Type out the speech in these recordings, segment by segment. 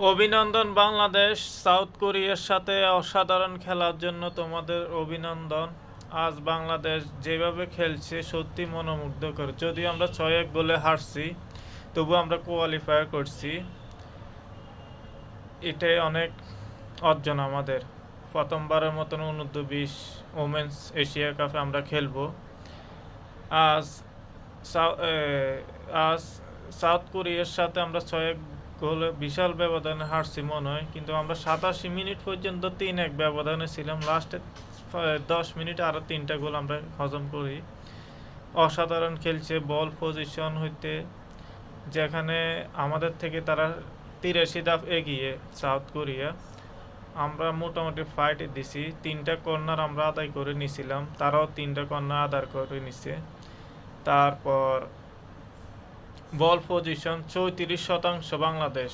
অভিনন্দন বাংলাদেশ, সাউথ কোরিয়ার সাথে অসাধারণ খেলার জন্য তোমাদের অভিনন্দন। আজ বাংলাদেশ যেভাবে খেলছে সত্যি মনোমুগ্ধকর। যদিও আমরা ছয় এক গোলে হারছি তবু আমরা কোয়ালিফায়ার করছি। এটাই অনেক অর্জন আমাদের। প্রথমবারের মতন অনূর্ধ্ব বিশ ওমেন্স এশিয়া কাপে আমরা খেলব। আজ আজ সাউথ কোরিয়ার সাথে আমরা ছয় এক গোলে বিশাল ব্যবধানে হারছি মনে হয়, কিন্তু আমরা সাতাশি মিনিট পর্যন্ত তিন এক ব্যবধানে ছিলাম। লাস্টে দশ মিনিট আরও তিনটা গোল আমরা হজম করি। অসাধারণ খেলছে বল পজিশন হইতে, যেখানে আমাদের থেকে তারা তিরাশি ধাপ এগিয়ে সাউথ কোরিয়া। আমরা মোটামুটি ফাইট দিছি। তিনটা কর্নার আমরা আদায় করে নিছিলাম। তারাও তিনটা কর্নার আদায় করে নিছে। তারপর বল পজিশন চৌত্রিশ শতাংশ বাংলাদেশ।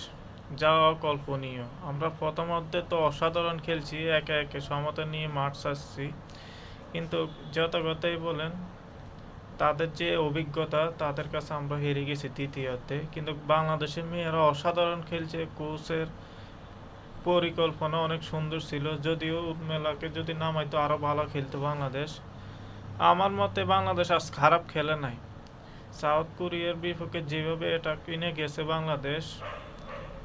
যা অকল্পনীয়। আমরা প্রথমার্ধে তো অসাধারণ খেলছি, একে একে সমতা নিয়ে মাঠ ছাড়ছি কিন্তু যত কথাই বলেন, তাদের যে অভিজ্ঞতা, তাদের কাছে আমরা হেরে গেছি দ্বিতীয়তে কিন্তু বাংলাদেশের মেয়েরা অসাধারণ খেলছে, কোচের পরিকল্পনা অনেক সুন্দর ছিল। যদিও উর্মেলাকে যদি নামাইতো আরও ভালো খেলতো বাংলাদেশ। আমার মতে বাংলাদেশ আজ খারাপ খেলে নাই। সাউথ কোরিয়ার বিপক্ষে যেভাবে এটা কিনে গেছে বাংলাদেশ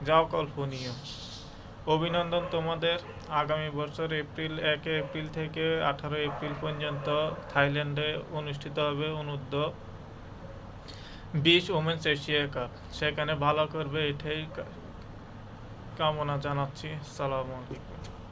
যা অকল্পনীয় অভিনন্দন তোমাদের। আগামী বছর এপ্রিল, এক এপ্রিল থেকে আঠারো এপ্রিল পর্যন্ত থাইল্যান্ডে অনুষ্ঠিত হবে অনূর্ধ্ব বিশ ওমেন্স এশিয়া কাপ। সেখানে ভালো করবে এটাই কামনা জানাচ্ছি। সালাম আলাইকুম।